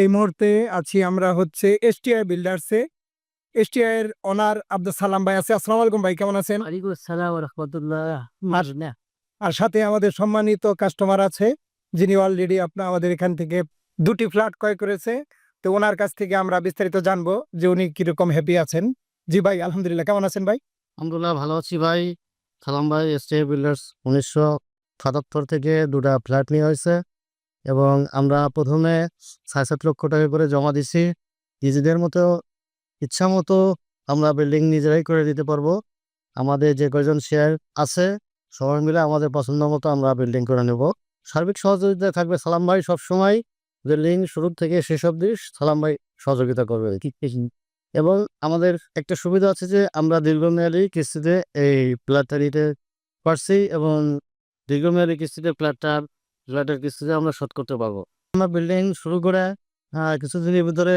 এই মুহূর্তে আছি আমরা হচ্ছে এসটিআই বিল্ডার্সে এসটিআই এর অনার আব্দুল সালাম ভাই আছে। আসসালামু আলাইকুম ভাই কেমন আছেন? ওয়ালাইকুম আসসালাম রহমতুল্লাহ আর- আর সাথে আমাদের সম্মানিত কাস্টমার আছে যিনি অলরেডি আপনার আমাদের এখান থেকে দুটি ফ্ল্যাট ক্রয় করেছে। তো ওনার কাছ থেকে আমরা বিস্তারিত জানব যে উনি কীরকম হ্যাপি আছেন। জি ভাই আলহামদুলিল্লাহ কেমন আছেন ভাই? আলহামদুলিল্লাহ ভালো আছি ভাই। সালাম ভাই এসটি বিল্ডার্স উনিশশো সাতাত্তর থেকে দুটা ফ্ল্যাট নিয়ে হয়েছে। এবং আমরা প্রথমে সাড়ে সাত লক্ষ টাকা করে জমা দিছি নিজেদের মতো, ইচ্ছা মতো আমরা বিল্ডিং নিজেরাই করে দিতে পারব। আমাদের যে কয়জন শেয়ার আছে, সবাই মিলে আমাদের পছন্দ মতো আমরা বিল্ডিং করে নেব। সার্বিক সহযোগিতা থাকবে সালাম ভাই সবসময়। বিল্ডিং শুরু থেকে শেষ অবধি সালাম ভাই সহযোগিতা করবে। এবং আমাদের একটা সুবিধা আছে যে আমরা দীর্ঘমেয়াদী কিস্তিতে এই ফ্ল্যাটটা নিতে পারছি এবং দীর্ঘমেয়াদী কিস্তিতে ফ্ল্যাটটার ফ্ল্যাটের কিস্তিতে আমরা শোধ করতে পারব। আমরা বিল্ডিং শুরু করে কিছুদিনের ভিতরে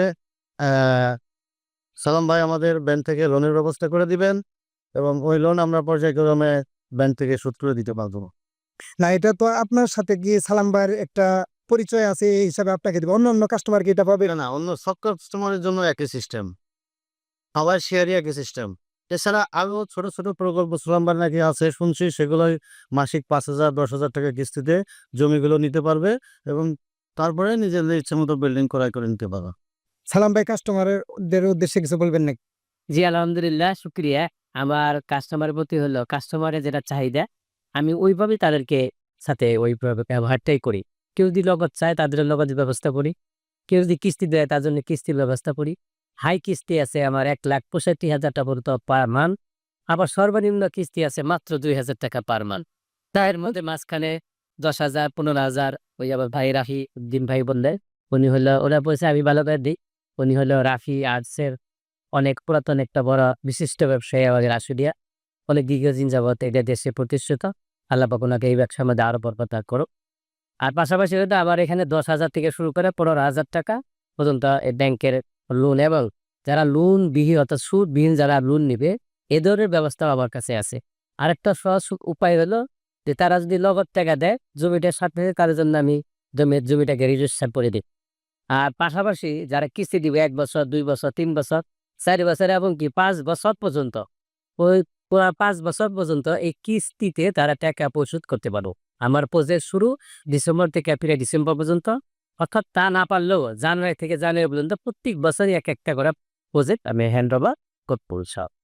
সালাম ভাই আমাদের ব্যাংক থেকে লোনের ব্যবস্থা করে দিবেন এবং ওই লোন আমরা পর্যায়ক্রমে ব্যাংক থেকে শোধ করে দিতে পারব। না এটা তো আপনার সাথে গিয়ে সালাম ভাইয়ের একটা পরিচয় আছে এই হিসাবে আপনাকে দেবে। অন্য অন্য কাস্টমার কি এটা পাবে? না অন্য সব কাস্টমারের জন্য একই সিস্টেম সবার শেয়ারই একই সিস্টেম এছাড়া আরও ছোট ছোট প্রকল্প সুলাম্বার নাকি আছে শুনছি সেগুলোই মাসিক পাঁচ হাজার দশ হাজার টাকা কিস্তিতে জমিগুলো নিতে পারবে এবং তারপরে নিজেদের ইচ্ছে মতো বিল্ডিং ক্রয় করে নিতে পারবে সালাম ভাই কাস্টমারদের উদ্দেশ্যে কিছু বলবেন নাকি? জি আলহামদুলিল্লাহ শুক্রিয়া। আমার কাস্টমারের প্রতি হলো কাস্টমারের যেটা চাহিদা আমি ওইভাবেই তাদেরকে সাথে ওইভাবে ব্যবহারটাই করি। কেউ যদি লগত চায় তাদের লগত ব্যবস্থা করি। কেউ যদি কিস্তি দেয় তার জন্য কিস্তির ব্যবস্থা করি। হাই কিস্তি আছে আমার এক লাখ পঁয়ষট্টি হাজার টাকা পর্যন্ত পার মান, আবার সর্বনিম্ন কিস্তি আছে মাত্র দুই হাজার টাকা পার মান। তার মধ্যে মাঝখানে দশ হাজার, পনেরো হাজার, ওই আবার ভাই রাফি উদ্দিন ভাই বললে, উনি হলো, ওরা বলছে, আমি ভালো করে দিই। উনি হলো রাফি আর্টসের অনেক পুরাতন একটা বড় বিশিষ্ট ব্যবসায়ী আমাদের আশুলিয়া অনেক দীর্ঘদিন যাবত এটা দেশে প্রতিষ্ঠিত। আল্লাহ ওনাকে এই ব্যবসার মধ্যে আরও বরকতা করো আর পাশাপাশি হয়তো আবার এখানে দশ হাজার থেকে শুরু করে পনেরো হাজার টাকা পর্যন্ত এই ব্যাংকের লোন এবং যারা লোন বিহীন অর্থাৎ সুদবিহীন যারা লোন নিবে, এ ধরনের ব্যবস্থা আমার কাছে আছে। আরেকটা সহজ উপায় হলো যে তারা যদি নগদ টাকা দেয় জমিটার সাথে তাদের জন্য আমি জমি জমিটাকে রেজিস্টার করে দিই। আর পাশাপাশি যারা কিস্তি দিবে এক বছর, দুই বছর, তিন বছর, চারি বছর এবং কি পাঁচ বছর পর্যন্ত, ওই পাঁচ বছর পর্যন্ত এই কিস্তিতে তারা টাকা পরিশোধ করতে পারব। আমার প্রজেক্ট শুরু ডিসেম্বর থেকে প্রায় ডিসেম্বর পর্যন্ত। অর্থাৎ তা না পারলেও জানুয়ারি থেকে জানুয়ারি পর্যন্ত প্রত্যেক বছরই এক একটা করে প্রজেক্ট আমি হ্যান্ড ওভার করতে